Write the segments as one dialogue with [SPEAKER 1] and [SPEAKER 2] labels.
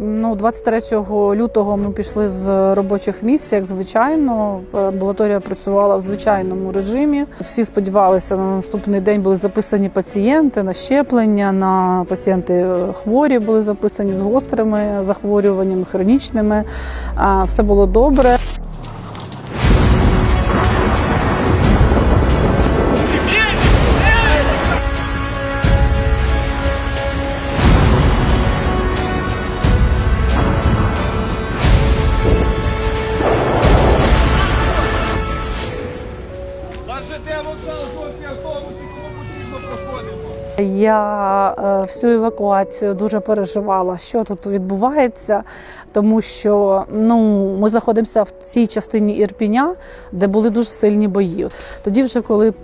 [SPEAKER 1] Ну, 23 лютого ми пішли з робочих місць, як звичайно. Амбулаторія працювала в звичайному режимі. Всі сподівалися на наступний день були записані пацієнти на щеплення, на пацієнти е, хворі були записані з гострими захворюваннями, хронічними. Все було добре.
[SPEAKER 2] Вокзал, жовтий автобус, кому потрібно проходимо.
[SPEAKER 1] Я е, всю евакуацію дуже переживала, що тут відбувається, тому що ну ми знаходимося в цій частині Ірпіня, де були дуже сильні бої. Тоді, вже коли е,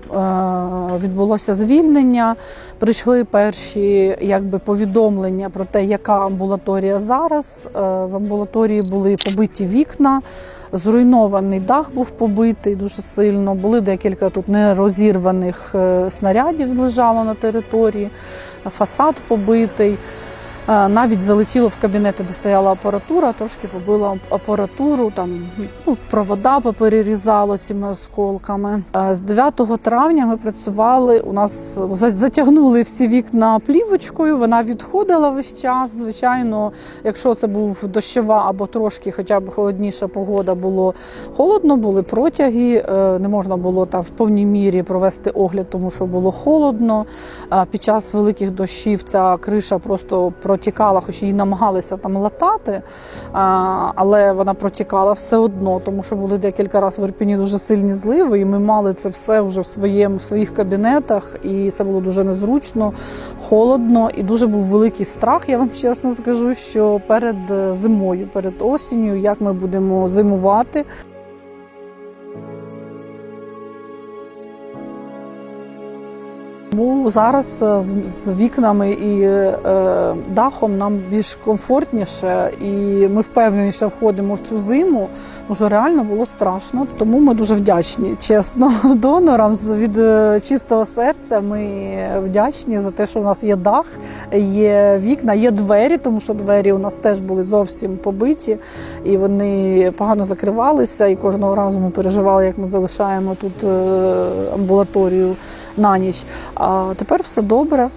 [SPEAKER 1] відбулося звільнення, прийшли перші якби повідомлення про те, яка амбулаторія зараз. Е, в амбулаторії були побиті вікна, зруйнований дах був побитий дуже сильно. Були декілька тут нерозірваних снарядів лежало на території, фасад побитий. Е, Навіть залетіло в кабінети, де стояла апаратура, трошки побило апаратуру, там ну, провода поперерізало цими осколками. Е, З 9 травня ми працювали. У нас затягнули всі вікна плівочкою. Вона відходила весь час. Звичайно, якщо це був дощова або трошки, хоча б холодніша погода, було холодно, були протяги. е, Не можна було там в повній мірі провести огляд, тому що було холодно. Під час великих дощів ця криша просто протікала, хоч її намагалися там латати, але вона протікала все одно, тому що були декілька разів в Ірпіні дуже сильні зливи, і ми мали це все вже в своєму в своїх кабінетах, і це було дуже незручно, холодно, і дуже був великий страх. Я вам чесно скажу, що перед е, зимою, перед осінню, як ми будемо зимувати. Тому зараз е, з, вікнами і е, дахом нам більш комфортніше, і ми впевненіше входимо в цю зиму. Тому що реально було страшно. Тому ми дуже вдячні, чесно, донорам з- від е, чистого серця. Ми вдячні за те, що в нас є дах, є вікна, є двері, тому що двері у нас теж були зовсім побиті, і вони погано закривалися. І кожного разу ми переживали, як ми залишаємо тут е, амбулаторію на ніч. А тепер все добре.